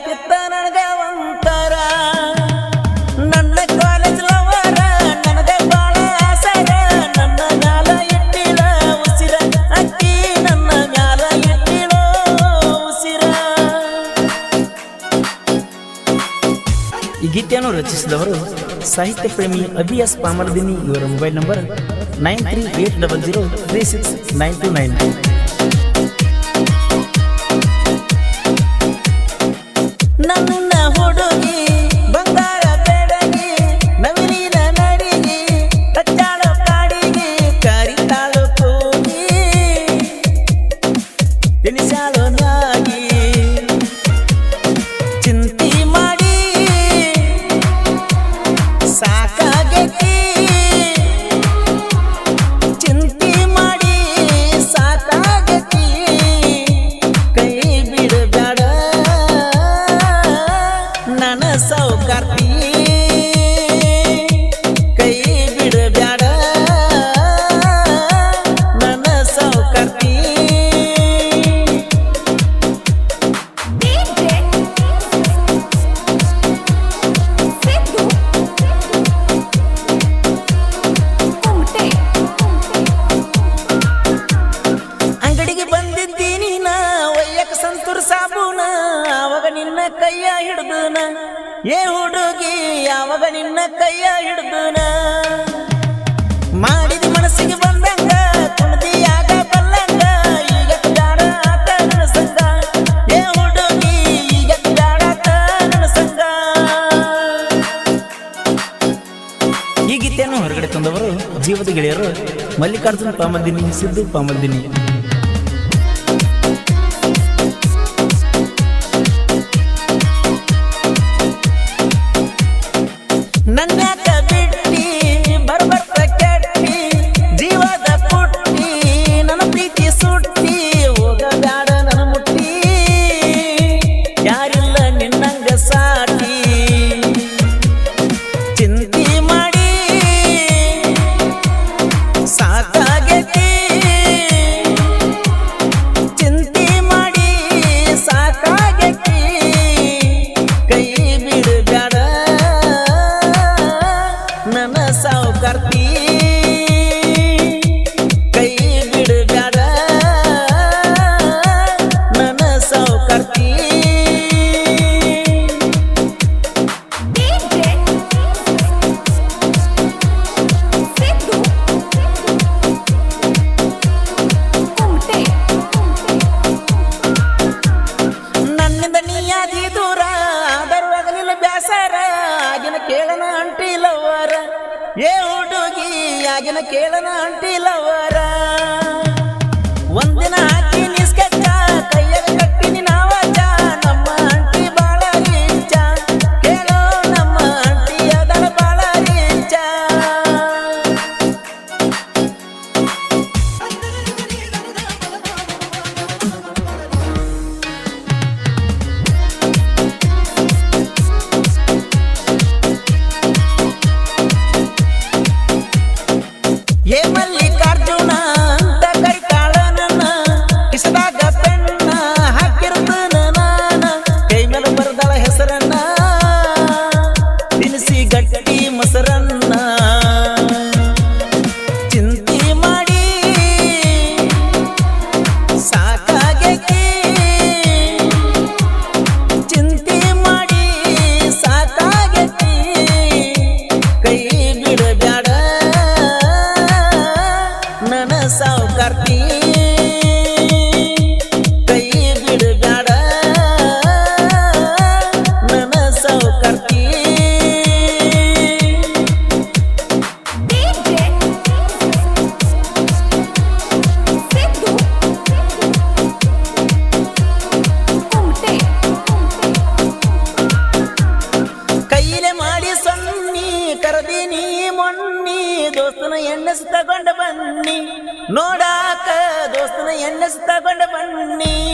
ಆಗತ್ತಿತ್ತ ನನಗೆ ಒಂಥರ. ನನ್ನ ಕಾಲೇಜ್ ನನ್ನ ಉಸಿರ ನನ್ನ ಉಸಿರ. ಈ ಗೀತೆಯನ್ನು ರಚಿಸಿದವರು ಸಾಹಿತ್ಯ ಪ್ರೇಮಿ ಅಬಿಎಸ್ ಪಾಮರ್ದಿನಿ. ಇವರ mobile number nine three eight double zero three six nine two nine ಏ ಹುಡುಗಿ, ಯಾವಾಗ ನಿನ್ನ ಕೈಯ ಹಿಡ್ದು ಮಾಡಿದ ಮನಸ್ಸಿಗೆ ಬಂದಂಗ ಕುಣದಿಯಾಗ ಬಲ್ಲಂಗ ಈಗ ಬ್ಯಾಡ ಆತ ಏ ಹುಡುಗಿ, ಈಗ ಬ್ಯಾಡ ಆತ ಈ ಗೀತೆಯನ್ನು ಹೊರಗಡೆ ತಂದವರು ಜೀವದ ಗೆಳೆಯರು ಮಲ್ಲಿಕಾರ್ಜುನ ಪಾಮದಿನಿ, ಸಿದ್ದು ಪಾಮದಿನಿ. ಏ ಹುಡುಗಿ ಆಗಿನ ಕೇಳನ ಅಂಟಿಲವರ ಒಂದಿನ ಹಾಕಿ ನಿಸ್ಕಚ್ಚ cartilla ಮೆಣಸು ಬನ್ನಿ.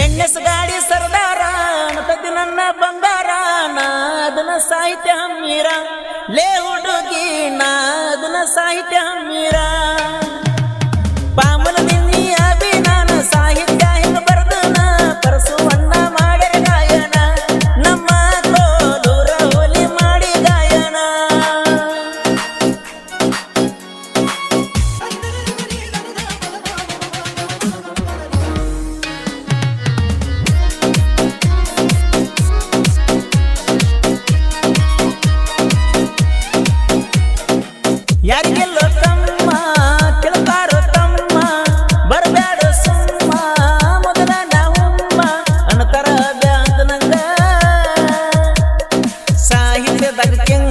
ಎಣ್ಣೆಸ್ ಗಾಡಿ ಸರ್ದಾರ ತದ್ದು ನನ್ನ ಬಂಗಾರ ನಾದನ ಸಾಹಿತ್ಯ ಹಮ್ಮೀರ ಲೇ ಹುಡುಗಿ ನಾದನ ಸಾಹಿತ್ಯ ಹಮ್ಮೀರಾ dar que